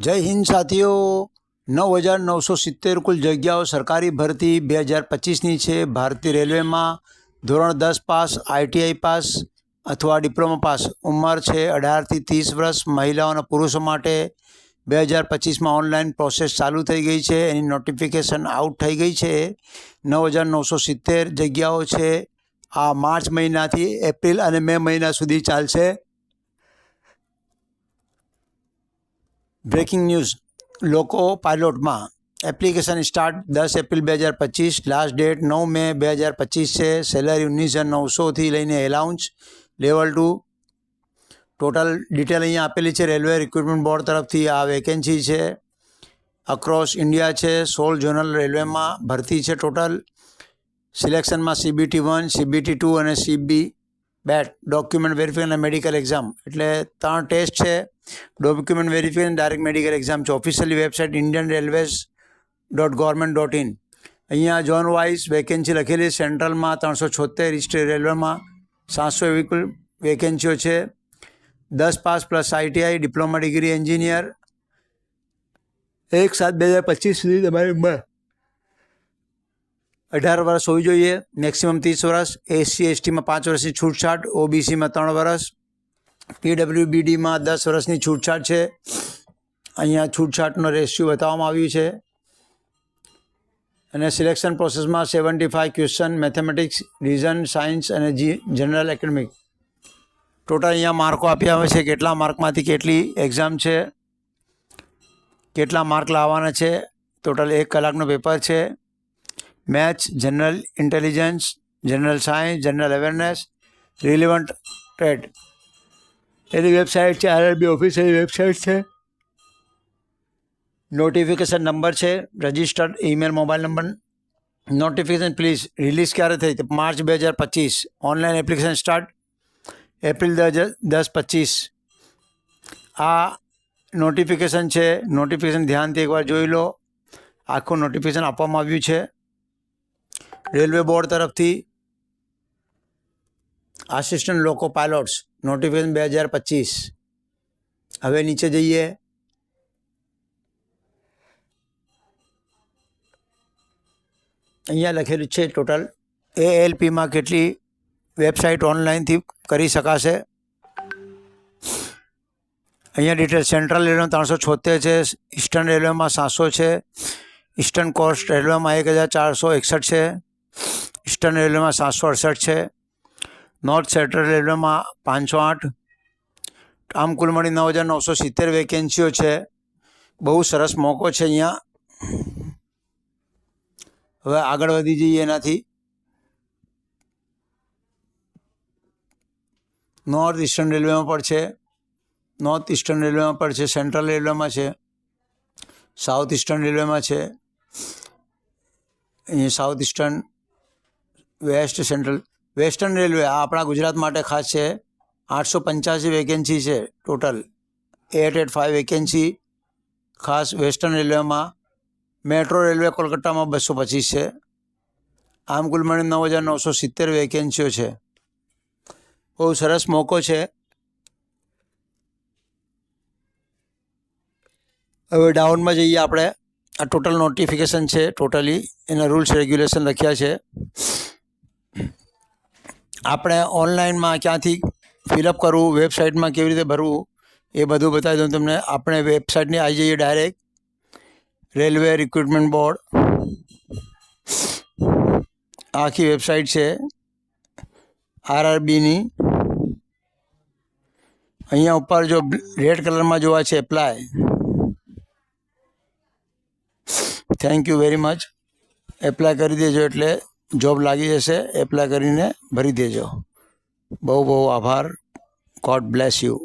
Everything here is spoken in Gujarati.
જય હિન્દ સાથીઓ. નવ હજાર નવસો સિત્તેર કુલ જગ્યાઓ સરકારી ભરતી બે હજાર પચીસની છે. ભારતીય રેલવેમાં ધોરણ દસ પાસ આઈટીઆઈ પાસ અથવા ડિપ્લોમા પાસ ઉંમર છે અઢારથી ત્રીસ વર્ષ મહિલાઓ અને પુરુષો માટે. બે હજાર પચીસમાં ઓનલાઈન પ્રોસેસ ચાલુ થઈ ગઈ છે. એની નોટિફિકેશન આઉટ થઈ ગઈ છે. નવ હજાર નવસો સિત્તેર જગ્યાઓ છે. આ માર્ચ મહિનાથી એપ્રિલ અને મે મહિના સુધી ચાલશે. બ્રેકિંગ ન્યૂઝ લોકો પાયલોટમાં એપ્લિકેશન સ્ટાર્ટ દસ એપ્રિલ બે હજાર પચીસ લાસ્ટ ડેટ નવ મે બે હજાર પચીસ છે સેલરી ઉન્નીસ હજાર નવસોથી લઈને allowance level two total detail અહીંયા આપેલી છે રેલવે રિક્રુટમેન્ટ બોર્ડ તરફથી આ વેકેન્સી છે અક્રોસ ઇન્ડિયા છે સોલ ઝોનલ રેલવેમાં ભરતી છે ટોટલ સિલેક્શનમાં સીબીટી વન સીબીટી ટુ અને સીબી બેટ ડોક્યુમેન્ટ વેરિફિકેશન અને મેડિકલ એક્ઝામ એટલે ત્રણ ટેસ્ટ છે. Document verification direct medical exam છે. Officially website Indian railways dot government dot in અહીંયા ઝોન વાઇઝ વેકેન્સી લખેલી સેન્ટ્રલમાં ત્રણસો છોતેર ઇસ્ટ રેલવેમાં સાતસો એવી વેકેન્સીઓ છે. દસ pass plus ITI diploma degree engineer એક સાત બે હજાર પચીસ સુધી તમારી ઉંમર. અઢાર વર્ષ હોવી જોઈએ. મેક્સિમમ ત્રીસ વર્ષ. એસસી એસટીમાં પાંચ વર્ષની છૂટછાટ. ઓબીસીમાં ત્રણ વર્ષ. પીડબ્લ્યુબીડીમાં દસ વર્ષની છૂટછાટ છે. અહીંયા છૂટછાટનો રેશિયો બતાવવામાં આવ્યું છે. અને સિલેક્શન પ્રોસેસમાં seventy five question mathematics reason science અને જી જનરલ એકેડમિક ટોટલ અહીંયા માર્કો આપ્યા આવે છે. કેટલા માર્કમાંથી કેટલી એક્ઝામ છે? કેટલા માર્ક લાવવાના છે? ટોટલ એક કલાકનો પેપર છે. Maths general intelligence general science general awareness relevant trade એની વેબસાઇટ છે આરઆરબી ઓફિસની વેબસાઇટ છે નોટિફિકેશન નંબર છે registered email mobile number notification please release ક્યારે થઈ તો માર્ચ બે હજાર પચીસ ઓનલાઈન એપ્લિકેશન સ્ટાર્ટ એપ્રિલ દસ પચીસ આ નોટિફિકેશન છે નોટિફિકેશન ધ્યાનથી એકવાર જોઈ લો આખું નોટિફિકેશન આપવામાં આવ્યું છે રેલવે બોર્ડ તરફથી આસિસ્ટન્ટ લોકો પાયલોટ્સ, નોટિફિકેશન બે હજાર પચીસ. હવે નીચે જઈએ. અહીંયા લખેલું છે ટોટલ. એ એલપીમાં કેટલી વેબસાઇટ ઓનલાઈનથી કરી શકાશે? અહીંયા ડિટેલ સેન્ટ્રલ રેલવેમાં ત્રણસો છોતેર છે ઇસ્ટર્ન રેલવેમાં સાતસો છે ઇસ્ટર્ન કોસ્ટ રેલવેમાં એક હજાર ચારસો એકસઠ છે. ઇસ્ટર્ન રેલવેમાં સાતસો અડસઠ છે. નોર્થ સેન્ટ્રલ રેલવેમાં પાંચસો આઠ. આમ કુલ મળી નવ હજાર નવસો સિત્તેર વેકેન્સીઓ છે. બહુ સરસ મોકો છે અહીંયા. હવે આગળ વધી જઈએ એનાથી. નોર્થ ઇસ્ટર્ન રેલવેમાં પણ છે. નોર્થ ઇસ્ટર્ન રેલવેમાં પણ છે. સેન્ટ્રલ રેલવેમાં છે. સાઉથ ઇસ્ટર્ન રેલવેમાં છે. અહીંયા south eastern west central, western railway આ આપણા ગુજરાત માટે ખાસ છે. આઠસો પંચ્યાસી વેકેન્સી છે total. Eight eight five vacancy. ખાસ વેસ્ટર્ન રેલવેમાં મેટ્રો રેલવે કોલકાતામાં બસો પચીસ છે. આમ કુલ મળીને નવ હજાર નવસો સિત્તેર વેકેન્સીઓ છે. બહુ સરસ મોકો છે. હવે ડાઉનમાં જઈએ આપણે. આ ટોટલ નોટિફિકેશન છે ટોટલી. એના રૂલ્સ રેગ્યુલેશન લખ્યા છે. આપણે ઓનલાઈનમાં ક્યાંથી ફિલઅપ કરવું વેબસાઇટમાં કેવી રીતે ભરવું, એ બધું બતાવી દઉં તમને. આપણે વેબસાઇટની આવી જઈએ ડાયરેક્ટ રેલવે રિક્રુટમેન્ટ બોર્ડ આખી વેબસાઇટ છે. આરઆરબીની અહીંયા ઉપર જો રેડ કલરમાં જોવા છે apply thank you very much apply કરી દેજો એટલે જોબ લાગી જશે એપ્લાય કરીને ભરી દેજો. બહુ બહુ આભાર. God bless you